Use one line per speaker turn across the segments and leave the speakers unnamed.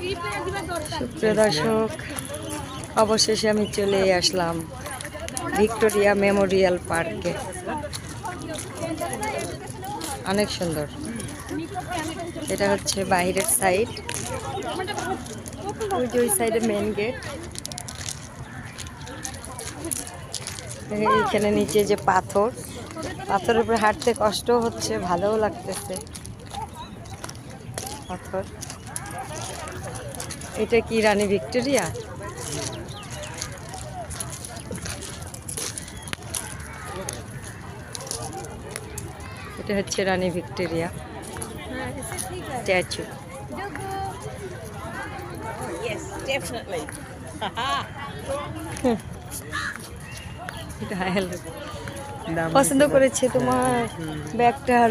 সুপ্রিয় দর্শক, অবশেষে আমি চলে আসলাম ভিক্টোরিয়া মেমোরিয়াল পার্কে। অনেক সুন্দর। এটা হচ্ছে বাইরের সাইড। ওই যে ওই সাইডে মেন গেট এইখানে নিচে যে পাথর, পাথরের উপরে হাঁটতে কষ্ট হচ্ছে, ভালোও লাগতেছে। পাথর। এটা কি রানী ভিক্টোরিয়া? এটা হচ্ছে রানী ভিক্টোরিয়া। স্ট্যাচু. পছন্দ করেছে তোমার ব্যাগটার।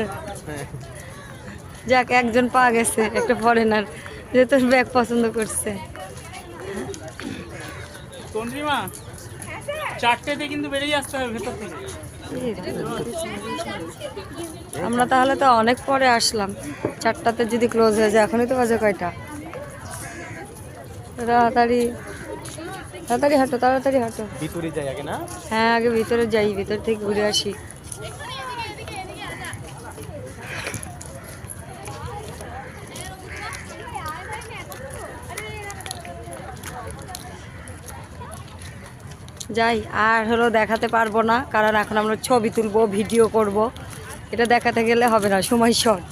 যাক একজন পাওয়া গেছে একটা ফরেনার যে তোর ব্যাগ পছন্দ করছে।
তন্দ্রিমা চারটেতে কিন্তু বেরিয়ে আসতে হবে ভেতর থেকে।
আমরা তাহলে তো অনেক পরে আসলাম। চারটাতে যদি ক্লোজ হয়ে যায় এখনই তো বাজে কয়টা? তাড়াতাড়ি তাড়াতাড়ি হাঁটো তাড়াতাড়ি হাঁটো।
ভিতরে যাই আগে না?
হ্যাঁ আগে ভিতরে যাই ভিতর থেকে ঘুরে আসি। যাই, আর হলো দেখাতে পারব না, কারণ এখন আমরা ছবি তুলবো, ভিডিও করব। এটা দেখাতে গেলে হবে না, সময় শর্ট